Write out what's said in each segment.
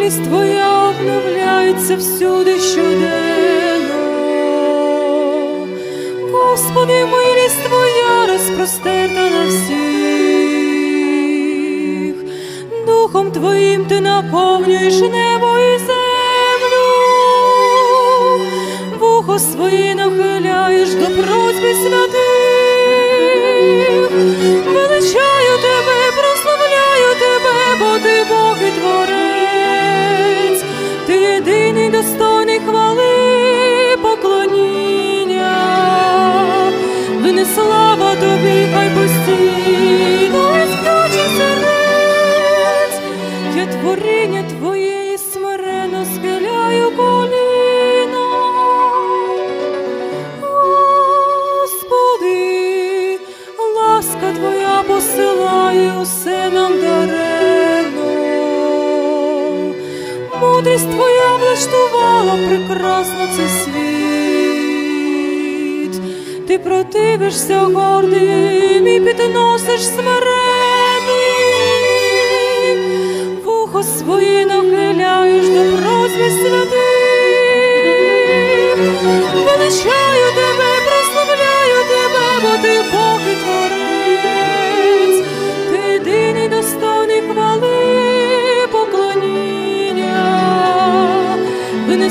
милість Твоя обновляється всюди щоденно. Господи, милість Твоя розпростерта на всіх, Духом Твоїм Ти наповнюєш небо і землю, вухо своє нахиляєш до просьби святих, слава тобі, хай постійно ключі сердець, я творіння твоє і смиренно схиляю коліна. Господи, ласка Твоя посилає усе нам даремно. Мудрість Твоя влаштувала прекрасно цей світ. Ти противишся гордим і підносиш смиренним. Вухо своє нахиляєш до просьби святих. Величаю тебе, прославляю тебе, бо ти і творець, ти єдиний достойний хвали поклоніння, вине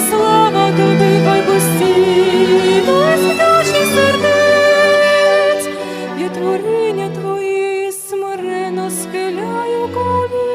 коліня твої смирено схиляю коліна.